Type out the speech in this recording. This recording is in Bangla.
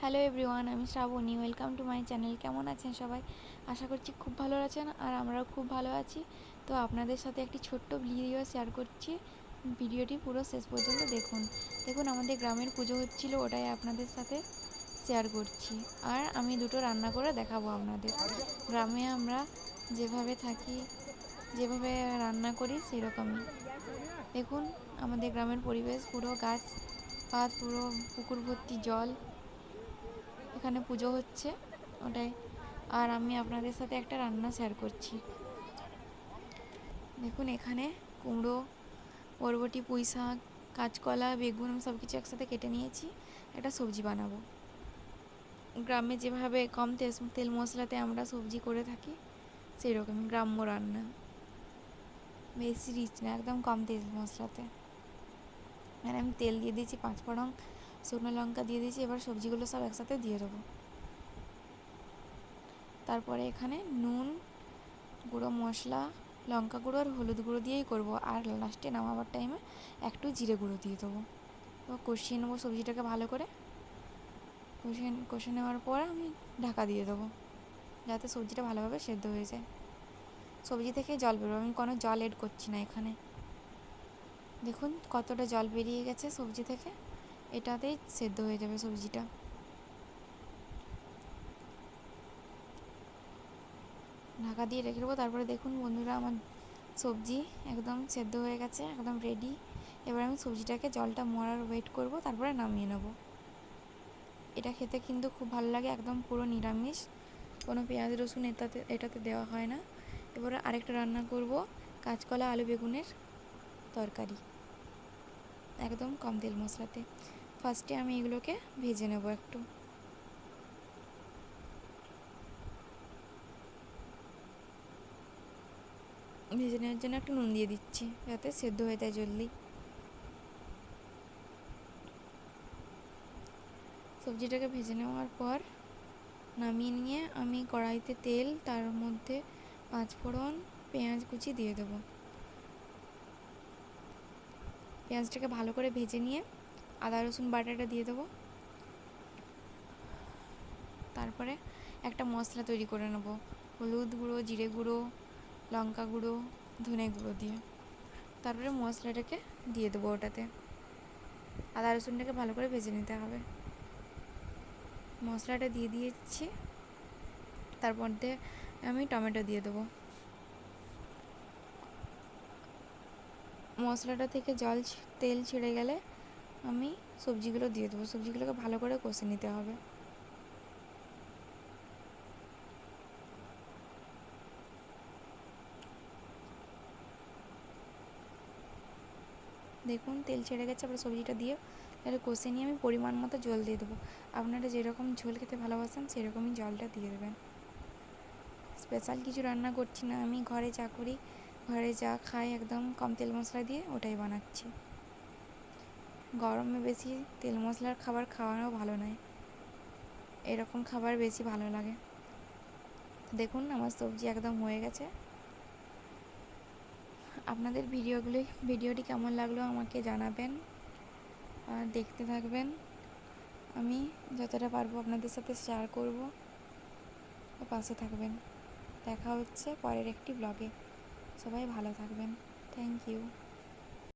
হ্যালো এভরিওয়ান আমি Shrabani welcome to my channel কেমন আছেন সবাই? আশা করছি খুব ভালো আছেন আর আমরাও খুব ভালো আছি। তো আপনাদের সাথে একটি ছোট্ট ভিডিও শেয়ার করছি। ভিডিওটি পুরো শেষ পর্যন্ত দেখুন। দেখুন, আমাদের গ্রামের পুজো হচ্ছিল, ওটাই আপনাদের সাথে শেয়ার করছি। আর আমি দুটো রান্না করে দেখাবো আপনাদের। গ্রামে আমরা যেভাবে থাকি, যেভাবে রান্না করি, সেরকমই। দেখুন, আমাদের গ্রামের পরিবেশ, পুরো গাছ, পাত, পুরো পুকুর ভর্তি জল এখানে পুজো হচ্ছে, ওটাই। আর আমি আপনাদের সাথে একটা রান্না শেয়ার করছি। দেখুন এখানে কুমড়ো, বরবটি, পুঁই শাক, কাঁচকলা, বেগুন সব কিছু একসাথে কেটে নিয়েছি, একটা সবজি বানাবো। গ্রামে যেভাবে কম তেল তেল মশলাতে আমরা সবজি করে থাকি সেই রকমই গ্রাম্য রান্না। বেশি রিচ না, একদম কম তেল মশলাতে। এখানে আমি তেল দিয়ে দিয়েছি পাঁচ ফোড়ন শুকনো লঙ্কা দিয়ে দিয়েছি, এবার সবজিগুলো সব একসাথে দিয়ে দেবো। তারপরে এখানে নুন, গুঁড়ো মশলা, লঙ্কা গুঁড়ো আর হলুদ গুঁড়ো দিয়েই করব। আর লাস্টে নামাবার টাইমে একটু জিরে গুঁড়ো দিয়ে দেবো। তো কষিয়ে নেব সবজিটাকে ভালো করে। কষিয়ে কষে নেওয়ার পর আমি ঢাকা দিয়ে দেবো, যাতে সবজিটা ভালোভাবে সেদ্ধ হয়ে যায়। সবজি থেকে জল বেরোবে, আমি কোনো জল এড করছি না এখানে। দেখুন কতটা জল বেরিয়ে গেছে সবজি থেকে। এটাতেই সেদ্ধ হয়ে যাবে সবজিটা। ঢাকা দিয়ে রেখে দেবো, তারপরে দেখুন বন্ধুরা আমার সবজি একদম সেদ্ধ হয়ে গেছে, একদম রেডি এবার আমি সবজিটাকে জলটা মরার ওয়েট করব, তারপরে নামিয়ে নেব। এটা খেতে কিন্তু খুব ভালো লাগে, একদম পুরো নিরামিষ। কোনো পেঁয়াজ, রসুন এটাতে এটাতে দেওয়া হয় না। এবারে আরেকটা রান্না করব, কাঁচকলা, আলু বেগুনের তরকারি। একদম কম তেল মশলাতে। ফার্স্টে আমি এগুলোকে ভেজে নেব একটু। ভেজে নেওয়ার জন্য একটু নুন দিয়ে দিচ্ছি, যাতে সেদ্ধ হয়ে যায় জলদি। সবজিটাকে ভেজে নেওয়ার পর নামিয়ে নিয়ে আমি কড়াইতে তেল, তার মধ্যে পাঁচ ফোড়ন পেঁয়াজ কুচি দিয়ে দেবো। পেঁয়াজটাকে ভালো করে ভেজে নিয়ে আদা, রসুন বাটাটা দিয়ে দেবো। তারপরে একটা মশলা তৈরি করে নেব। হলুদ গুঁড়ো, জিরে গুঁড়ো, লঙ্কা গুঁড়ো, ধনে গুঁড়ো দিয়ে। তারপরে মশলাটাকে দিয়ে দেবো ওটাতে। আদা, রসুনটাকে ভালো করে ভেজে নিতে হবে। মশলাটা দিয়ে দিয়েছি। তারপর দিয়ে আমি টমেটো দিয়ে দেবো। মশলাটা থেকে জল তেল ছেড়ে গেলে আমি সবজিগুলো দিয়ে দেবো। সবজিগুলোকে ভালো করে কষে নিতে হবে। দেখুন, তেল ছেড়ে গেছে। আবার সবজিটা দিয়ে তাহলে কষে নিয়ে আমি পরিমাণ মতো জল দিয়ে দেবো। আপনারা যেরকম ঝোল খেতে ভালোবাসেন, সেরকমই জলটা দিয়ে দেবেন। স্পেশাল কিছু রান্না করছি না। আমি ঘরে যা করি ঘরে যা খাই একদম কম তেল মশলা দিয়ে ওটাই বানাচ্ছি। গরমে বেশি তেল মশলার খাবার খাওয়ানো ভালো নয়। এরকম খাবার বেশি ভালো লাগে। দেখুন আমার সবজি একদম হয়ে গেছে। আপনাদের ভিডিওগুলি, ভিডিওটি কেমন লাগল আমাকে জানাবেন। আর দেখতে থাকবেন। আমি যতটা পারব আপনাদের সাথে শেয়ার করব। পাশে থাকবেন। দেখা হচ্ছে পরের একটি ব্লগে সবাই ভালো থাকবেন। Thank you